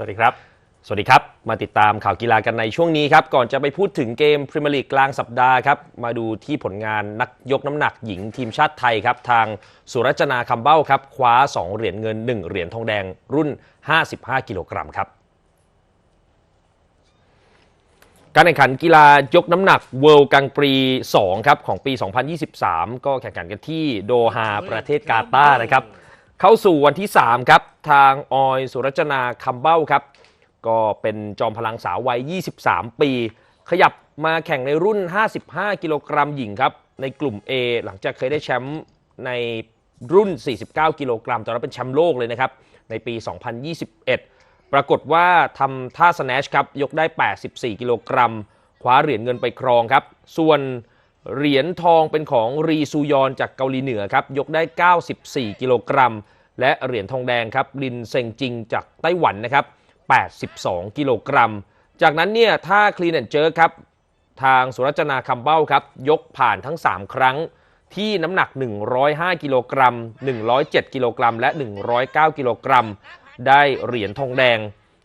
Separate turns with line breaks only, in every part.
สวัสดีครับ
สวัสดีครับ มาติดตามข่าวกีฬากันในช่วงนี้ครับ ก่อนจะไปพูดถึงเกมพรีเมียร์ลีกกลางสัปดาห์ครับ มาดูที่ผลงานนักยกน้ำหนักหญิงทีมชาติไทยครับ ทางสุรจนาคำเบ้าครับ คว้า 2 เหรียญเงิน 1 เหรียญทองแดงรุ่น 55 กิโลกรัมครับการแข่งขันกีฬายกน้ำหนักเวิลด์กังปรี 2 ครับ ของปี 2023 ก็แข่งขันกันที่โดฮาประเทศกาตาร์นะครับ เข้าสู่วันที่ 3 ครับ ทางออยสุรจนาคำเบ้าครับ ก็เป็นจอมพลังสาววัย 23 ปี ขยับมาแข่งในรุ่น 55 กิโลกรัมหญิงครับ ในกลุ่ม A หลังจากเคยได้แชมป์ในรุ่น 49 กิโลกรัมตอนนั้นเป็นแชมป์โลกเลยนะครับ ในปี 2021 ปรากฏว่าทำท่าสแนชครับ ยกได้ 84 กิโลกรัมคว้าเหรียญเงินไปครองครับ ส่วน เหรียญทองเป็นของรีซูยอนจากเกาหลีเหนือครับยกได้ 94 กิโลกรัม และเหรียญทองแดงครับลินเซงจิงจากไต้หวันนะครับ 82 กิโลกรัม จากนั้นเนี่ยถ้าคลีนแอนเจอครับทางสุรจนาคำเบ้าครับยกผ่านทั้ง 3 ครั้งที่น้ำหนัก 105 กิโลกรัม 107 กิโลกรัม และ 109 กิโลกรัม ได้เหรียญทองแดง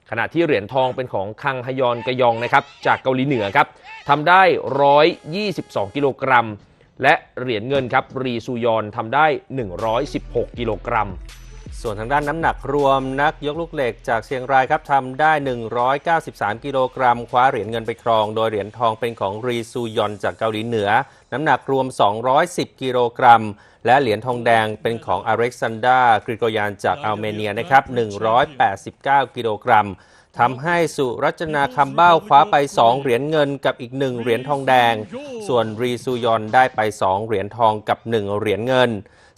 ขณะที่เหรียญทองเป็นของคังฮยอนกยองนะครับจากเกาหลีเหนือครับทำได้ 122 กิโลกรัม และเหรียญเงินครับรีซูยอนทำได้ 116 กิโลกรัม
ส่วนทางด้านน้ำหนักรวมนักยกลูกเหล็กจากเชียงรายครับทำได้ 193 กิโลกรัม คว้าเหรียญเงินไปครอง โดยเหรียญทองเป็นของรีซูยอนจากเกาหลีเหนือ น้ำหนักรวม 210 กิโลกรัม และเหรียญทองแดงเป็นของอเล็กซานดากริโกยานจากอัลเมเนียนะครับ 189 กิโลกรัม ทำให้สุรัชนาคำเบ้าคว้าไป 2 เหรียญเงินกับอีก 1 เหรียญทองแดง ส่วนรีซูยอนได้ไป 2 เหรียญทองกับ 1 เหรียญเงิน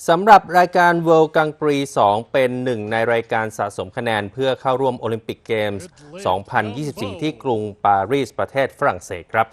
สำหรับรายการ World กังปรี 2 เป็นหนึ่งในรายการสะสมคะแนนเพื่อเข้าร่วมโอลิมปิกเกมส์ 2024 ที่กรุงปารีสประเทศฝรั่งเศสครับ